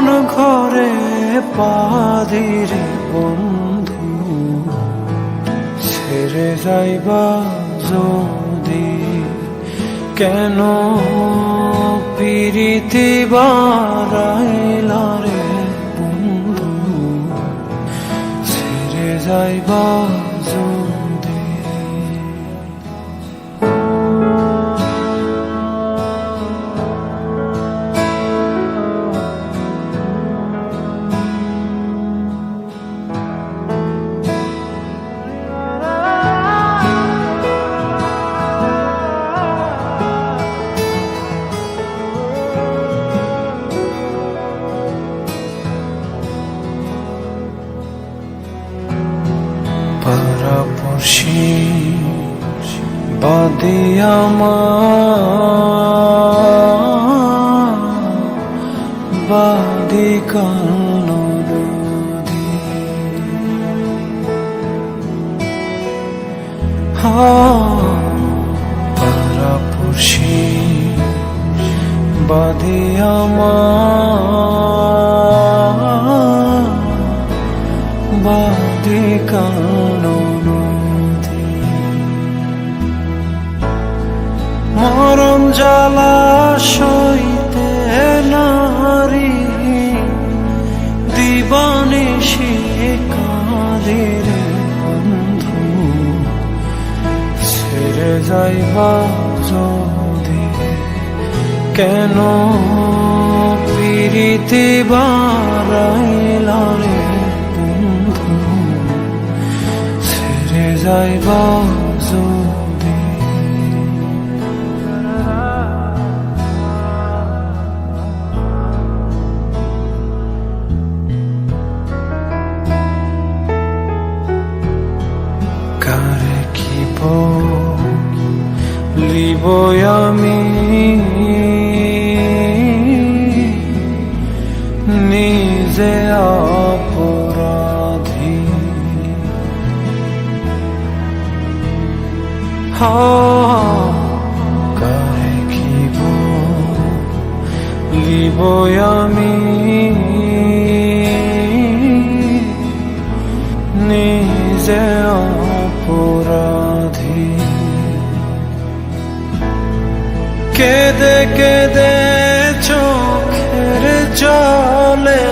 আপন ঘরে পাদিরে বন্ধু? ছেড়ে যাইবা যদি কেন? পিরিতি বারাইলা রে বন্ধু। ছেড়ে যাইবা যদি পারাপড়শি বাদে আমার বাদে কানদি পারাপড়শি বাদে আমার বাদে কানদি মরম জ্বালা সইতে নারী, দিবানে সে কাঁদের বন্ধু। ছেড়ে যাইবা যদি, কেন পিরিতি বারাইলা রে বন্ধু? ছেড়ে যাইবা যদি কি লিব আমি নিজে অপরাধী কারে কি লিব আমি নিজে অপরাধী। কেদে কেদে চোখের জলে?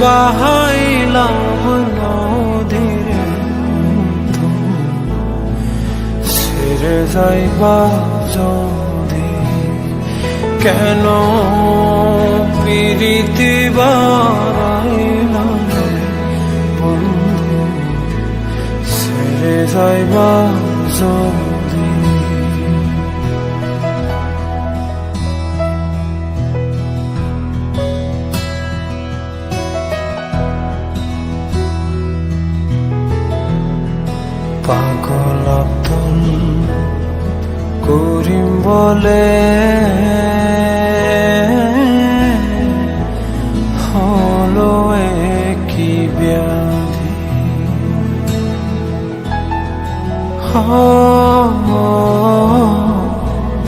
বাহাইলাম নদীরে ছেড়ে যাইবা যদি? কেন পিরিতি বারাইলাম রে বন্ধু? ছেড়ে যাইবা যদি? পাগল করিম বলে। হলো কি ব্যাধি।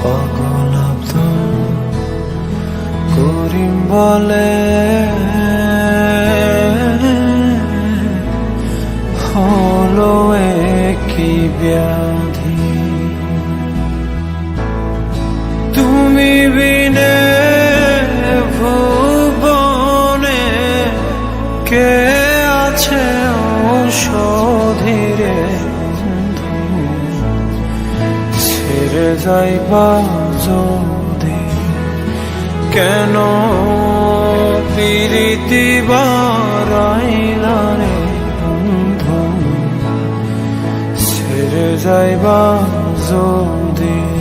পাগল বলে। হলো কি ব্যাধি তুমি বিনে ভুবনে কে আছে বন্ধু ছেড়ে যাইবা যদি কেন পিরিতি বারাইলা যাইবা যদি